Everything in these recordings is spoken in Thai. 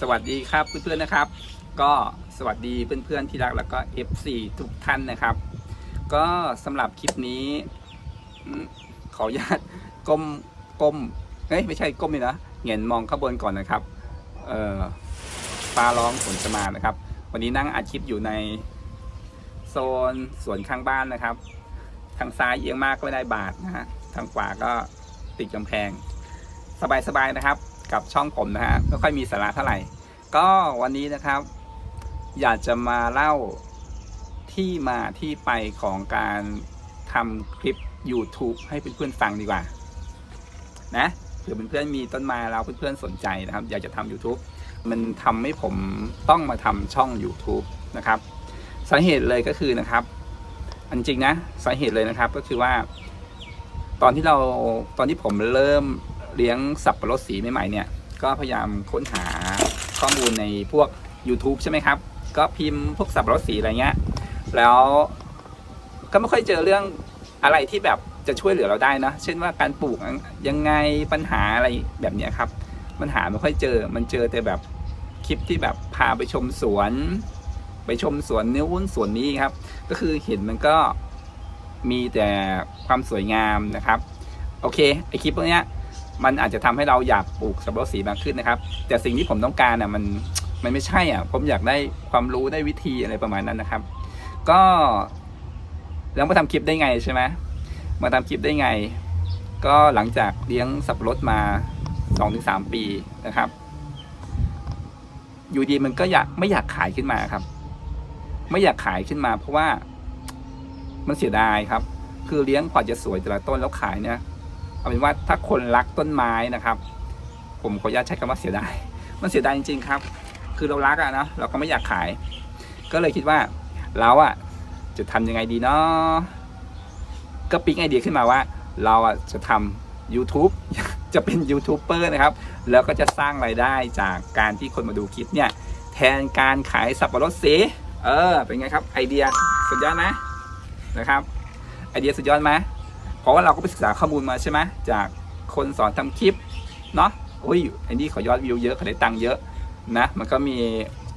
สวัสดีครับเพื่อนๆนะครับ ก็สวัสดีเพื่อนๆที่รักแล้วก็ F4 ทุกท่านนะครับ ก็สำหรับคลิปนี้ขออนุญาตก้มก้มเอ้ยไม่ใช่ก้มเลยนะเงียนมองข้างบนก่อนนะครับเอ่อฟ้าร้องฝนจะมานะครับ วันนี้นั่งอัดคลิปอยู่ในโซนสวนข้างบ้านนะครับ ทางซ้ายเอียงมากก็ไม่ได้บาทนะฮะทางขวาก็ติดกำแพง สบายๆนะครับ กับช่องผมนะฮะไม่ค่อยมีสาระเท่าไหร่ ก็วันนี้นะครับ อยากจะมาเล่าที่มาที่ไปของการทำคลิป YouTube ให้เพื่อนๆฟังดีกว่า นะเผื่อเพื่อนๆมีต้นไม้แล้วเพื่อนๆสนใจนะครับ อยากจะทำ YouTube มันทำให้ผมต้องมาทำช่อง YouTube นะครับสาเหตุเลยก็คือนะครับ อันจริงนะสาเหตุเลยนะครับก็คือว่า ตอนที่เราตอนที่ผมเริ่ม เลี้ยงสับปะรดสีใหม่ๆเนี่ย ก็พยายามค้นหาข้อมูลในพวก YouTube ใช่ไหมครับ ก็พิมพ์พวกสับปะรดสีอะไรเงี้ย แล้วก็ไม่ค่อยเจอเรื่องอะไรที่แบบจะช่วยเหลือเราได้นะ เช่นว่าการปลูกยังไงปัญหาอะไรแบบเนี้ยครับปัญหาไม่ค่อยเจอ มันเจอแต่แบบคลิปที่แบบพาไปชมสวน ไปชมสวนนิ้ววุ้นสวนนี้ครับ ก็คือเห็นมันก็มีแต่ความสวยงามนะครับ โอเคไอคลิปพวกเนี้ย มันอาจจะทำให้เราอยากปลูกสับปะรดสีมากขึ้นนะครับ แต่สิ่งที่ผมต้องการอะมันมันไม่ใช่อะผมอยากได้ความรู้ได้วิธีอะไรประมาณนั้นนะครับ ก็แล้วมาทำคลิปได้ไงใช่ไหมมาทำคลิปได้ไง ก็หลังจากเลี้ยงสับปะรดมา2-3 ปีนะครับอยู่ดีมันก็อยากไม่อยากขายขึ้นมาครับ ไม่อยากขายขึ้นมา เพราะว่ามันเสียดายครับ คือเลี้ยงกว่าจะสวยแต่ละต้นแล้วขายเนี่ย เอาเป็นว่าถ้าคนรักต้นไม้นะครับ ผมขออนุญาตใช้คำว่าเสียดายมันเสียดายจริง ๆ ครับ คือเรารักอะนะเราก็ไม่อยากขาย ก็เลยคิดว่าเราอะจะทำยังไงดีเนาะก็ปิ๊งไอเดียขึ้นมาว่า เราอะจะทำ YouTube จะเป็นยูทูบเบอร์นะครับ แล้วก็จะสร้างรายได้จากการที่คนมาดูคลิปเนี่ย แทนการขายสับปะรดสีเออ เป็นไงครับ ไอเดียสุดยอดไหมนะครับ ไอเดียสุดยอดไหม ราะว่าเราก็ไปศึกษาข้อมูลมาใช่ไหมจากคนสอนทำคลิปเนาะอุ้ยไอ้นี่เขายอดวิวเยอะเขาได้ตังค์เยอะนะมันก็มี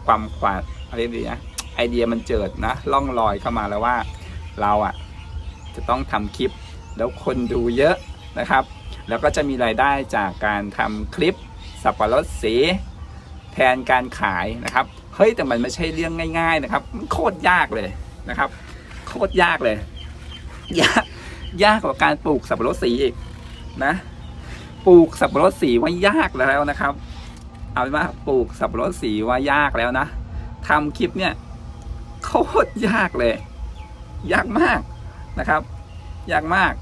ความขวาดอะไรดีนะไอเดียมันเจิดนะล่องลอยเข้ามาแล้วว่าเราอะจะต้องทำคลิปแล้วคนดูเยอะนะครับ แล้วก็จะมีรายได้จากการทำคลิปสับปะรดสีแทนการขายนะครับเฮ้ยแต่มันไม่ใช่เรื่องง่าย ๆนะครับมันโคตรยากเลยนะครับ โคตรยากเลยยาก ยากกว่าการปลูกสับปะรดสีอีกนะ ปลูกสับปะรดสีว่ายากแล้วนะครับ เอาเป็นว่าปลูกสับปะรดสีว่ายากแล้วนะทำคลิปเนี่ยโคตรยากเลย ยากมากนะครับ ยากมาก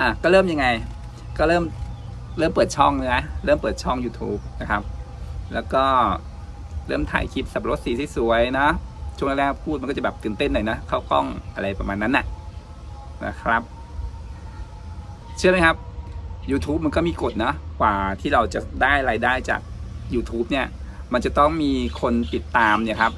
อะก็เริ่มยังไง ก็เริ่มเริ่มเปิดช่องนะเริ่มเปิดช่อง YouTube นะครับ แล้วก็เริ่มถ่ายคลิปสับปะรดสีสวยๆนะช่วงแรกๆพูดมันก็จะแบบตื่นเต้นหน่อยนะ เข้ากล้องอะไรประมาณนั้นน่ะ นะครับ เชื่อไหมครับ YouTube มันก็มีกฎนะกว่าที่เราจะได้รายได้จาก YouTube เนี่ย มันจะต้องมีคนติดตามเนี่ยครับ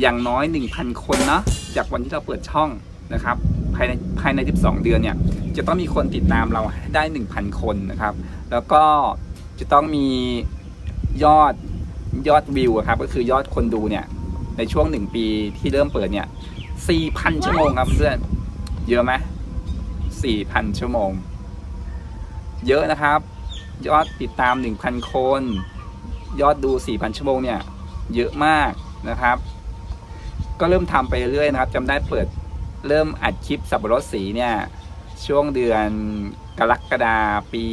อย่างน้อย 1,000 คนเนาะจากวันที่เราเปิดช่องนะครับ ภายในภายใน 12 เดือนเนี่ย จะต้องมีคนติดตามเราได้ 1,000 คนนะครับ แล้วก็จะต้องมียอดยอดวิวครับ ก็คือยอดคนดูเนี่ย ในช่วงหนึ่งปีที่เริ่มเปิดเนี่ย4,000 ชั่วโมงครับเพื่อน เยอะไหม4,000ชั่วโมง เยอะนะครับ ยอดติดตาม1,000คน ยอดดู4,000ชั่วโมงเนี่ย เยอะมากนะครับ ก็เริ่มทำไปเรื่อยนะครับจำได้เปิดเริ่มอัดคลิปสับปะรดสีเนี่ย ช่วงเดือนกรกฎาปี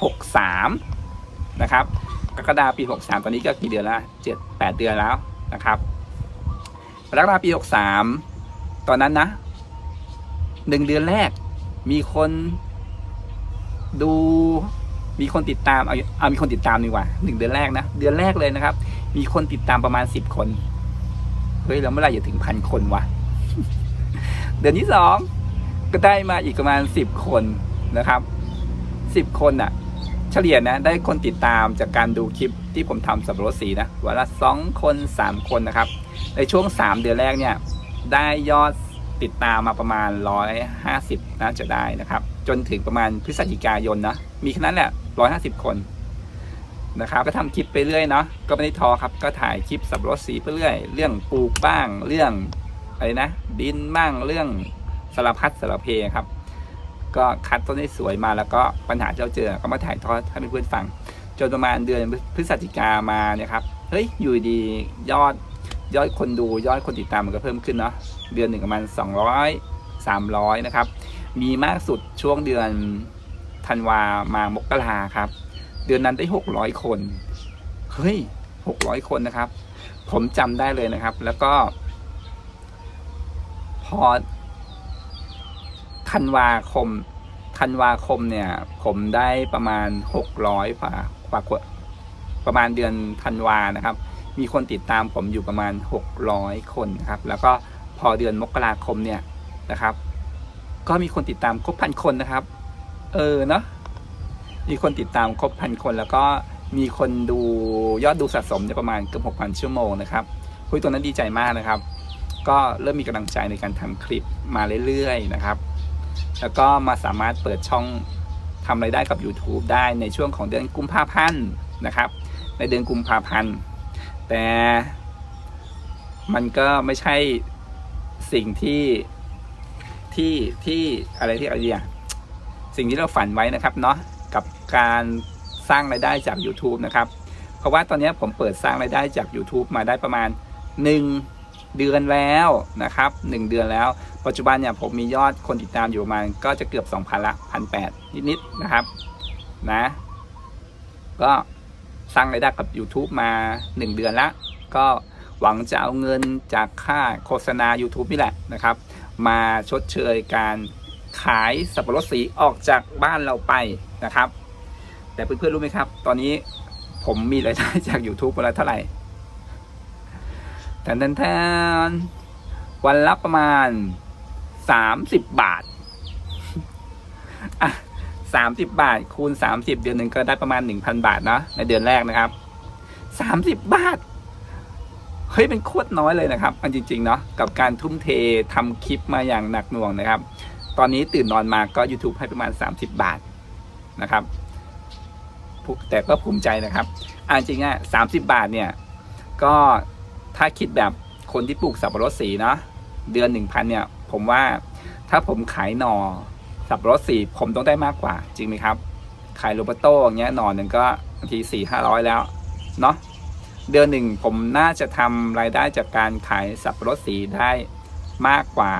63 นะครับกรกฎาปี 63 ตอนนี้ก็กี่เดือนแล้ว7 8 เดือนแล้วนะครับกรกฎาปี 63 ตอนนั้นนะ หนึ่งเดือนแรก มีคนดู มีคนติดตามเอาเอามีคนติดตามดีกว่าหนึ่งเดือนแรกนะ เดือนแรกเลยนะครับ มีคนติดตามประมาณ10คน เฮ้ย แล้วเมื่อไหร่จะถึงพันคนวะ เดือนที่สองก็ได้มาอีกประมาณ10คนนะครับ10คนน่ะ เฉลี่ยนะ ได้คนติดตามจากการดูคลิปที่ผมทำสับปะรดสีนะวันละสองคนสามคนนะครับ ในช่วง3เดือนแรกเนี่ย ได้ยอด ติดตามมาประมาณ 150 น่าจะได้นะครับ จนถึงประมาณพฤศจิกายนนะมีแค่นั้นแหละ 150 คนนะครับก็ทำคลิปไปเรื่อยเนาะก็ไม่ได้ทอครับก็ถ่ายคลิปสับรดสีไปเรื่อย เรื่องปลูกบ้างเรื่องอะไรนะ ดินบ้างเรื่องสารพัดสารเพครับ ก็คัดต้นให้สวยมาแล้วก็ปัญหาที่เราเจอก็มาถ่ายทอดให้เพื่อนๆฟังจนประมาณเดือนพฤศจิกามาเนี่ยครับเฮ้ยอยู่ดียอด ยอดคนดูยอดคนติดตามมันก็เพิ่มขึ้นเนาะเดือนหนึ่งประมาณ200 300นะครับ มีมากสุดช่วงเดือนธันวามามกราครับ เดือนนั้นได้ 600 คน เฮ้ย 600 คนนะครับ ผมจำได้เลยนะครับ แล้วก็ พอธันวาคมธันวาคมเนี่ย ผมได้ประมาณ 600กว่ากว่ากว่าประมาณเดือนธันวานะครับ มีคนติดตามผมอยู่ประมาณ 600 คนนะครับ แล้วก็พอเดือนมกราคมเนี่ยนะครับ ก็มีคนติดตามครบพันคนนะครับ เออเนาะมีคนติดตามครบพันคน แล้วก็มีคนดูยอดดูสะสมเนี่ยประมาณเกือบหกพันชั่วโมงนะครับคุยตัวนั้นดีใจมากนะครับ ก็เริ่มมีกำลังใจในการทำคลิปมาเรื่อยๆนะครับ แล้วก็มาสามารถเปิดช่องทำรายได้กับ YouTube ได้ในช่วงของเดือนกุมภาพันธ์นะครับ ในเดือนกุมภาพันธ์ แต่มันก็ไม่ใช่สิ่งที่ที่ที่อะไรที่อะไรเดียสิ่งที่เราฝันไว้นะครับเนาะกับการสร้างรายได้จาก YouTube นะครับ เพราะว่าตอนนี้ผมเปิดสร้างรายได้จาก YouTube มาได้ประมาณ 1 เดือนแล้วนะครับ 1 เดือนแล้ว ปัจจุบันเนี่ยผมมียอดคนติดตามอยู่ประมาณก็จะเกือบ 2,000 ละพันแนิดๆนะครับนะก็ สร้างรายได้กับ YouTube มา 1 เดือนละ ก็หวังจะเอาเงินจากค่าโฆษณา YouTube นี่แหละนะครับ มาชดเชยการขายสับปะรดสีออกจากบ้านเราไปนะครับ แต่เพื่อนๆรู้ไหมครับ ตอนนี้ผมมีรายได้จาก YouTube วันละเท่าไหร่แทนแทนวันละประมาณ 30 บาทอะ สามสิบบาท คูณสามสิบเดือนหนึ่งก็ได้ประมาณหนึ่งพันบาทเนาะในเดือนแรกนะครับสามสิบบาท เฮ้ยเป็นโคตรน้อยเลยนะครับอันจริงๆเนาะกับการทุ่มเททำคลิปมาอย่างหนักหน่วงนะครับ ตอนนี้ตื่นนอนมาก็ YouTube ให้ประมาณ 30 บาทนะครับแต่ก็ภูมิใจนะครับอันจริงอะสาบาทเนี่ย ก็ถ้าคิดแบบคนที่ปลูกสับปะรดสีเนาะเดือนหนึ่งพันเนี่ย ผมว่าถ้าผมขายหน่อ สับปะรดสี่ผมต้องได้มากกว่า จริงไหมครับขายโรบัโต้อย่างเงี้ยหน่อหนึ่งก็บางทีสี่ห้าร้อยแล้วเนาะเดือนหนึ่งผมน่าจะทำรายได้จากการขายสับปะรดสีได้มากกว่า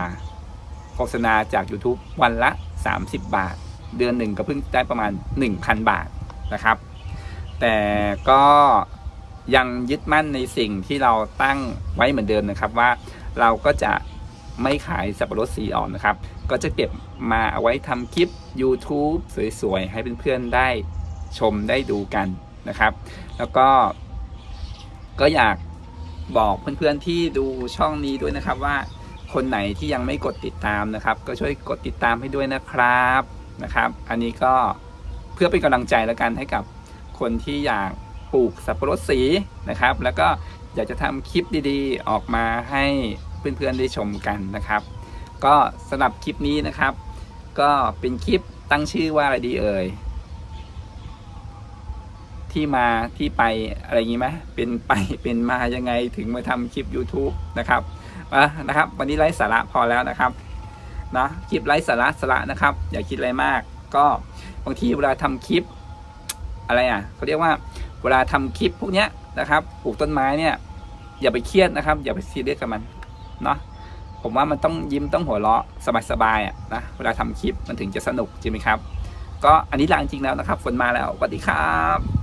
โฆษณาจาก YouTube วันละ 30 บาท เดือนหนึ่งก็เพิ่งได้ประมาณ 1,000 บาทนะครับ แต่ก็ยังยึดมั่นในสิ่งที่เราตั้งไว้เหมือนเดิมนะครับว่าเราก็จะ ไม่ขายสับปะรดสีอ่อนนะครับ ก็จะเก็บมาเอาไว้ทำคลิป YouTube สวยๆ ให้เพื่อนๆได้ชมได้ดูกันนะครับ แล้วก็ ก็อยากบอกเพื่อนๆที่ดูช่องนี้ด้วยนะครับว่าคนไหนที่ยังไม่กดติดตามนะครับ ก็ช่วยกดติดตามให้ด้วยนะครับนะครับ อันนี้ก็เพื่อเป็นกำลังใจแล้วกันให้กับคนที่อยากปลูกสับปะรดสีนะครับ แล้วก็อยากจะทำคลิปดีๆ ออกมาให้ เพื่อนๆได้ชมกันนะครับ ก็สำหรับคลิปนี้นะครับ ก็เป็นคลิปตั้งชื่อว่าอะไรดีเอ่ยที่มาที่ไปอะไรอย่างนี้ไหมเป็นไปเป็นมายังไงถึงมาทำคลิป YouTube นะครับอะนะครับ วันนี้ไร้สาระพอแล้วนะครับนะคลิปไร้สาระสาระนะครับ อย่าคิดอะไรมาก ก็บางทีเวลาทำคลิป อะไรอะเขาเรียกว่าเวลาทำคลิปพวกเนี้ยนะครับปลูกต้นไม้เนี่ย อย่าไปเครียดนะครับ อย่าไปซีเรียสกับมัน เนาะผมว่ามันต้องยิ้มต้องหัวเราะสบายๆอะนะเวลาทำคลิปมันถึงจะสนุกจริงไหมครับ ก็อันนี้ลาจริงแล้วนะครับ ฝนมาแล้วสวัสดีครับ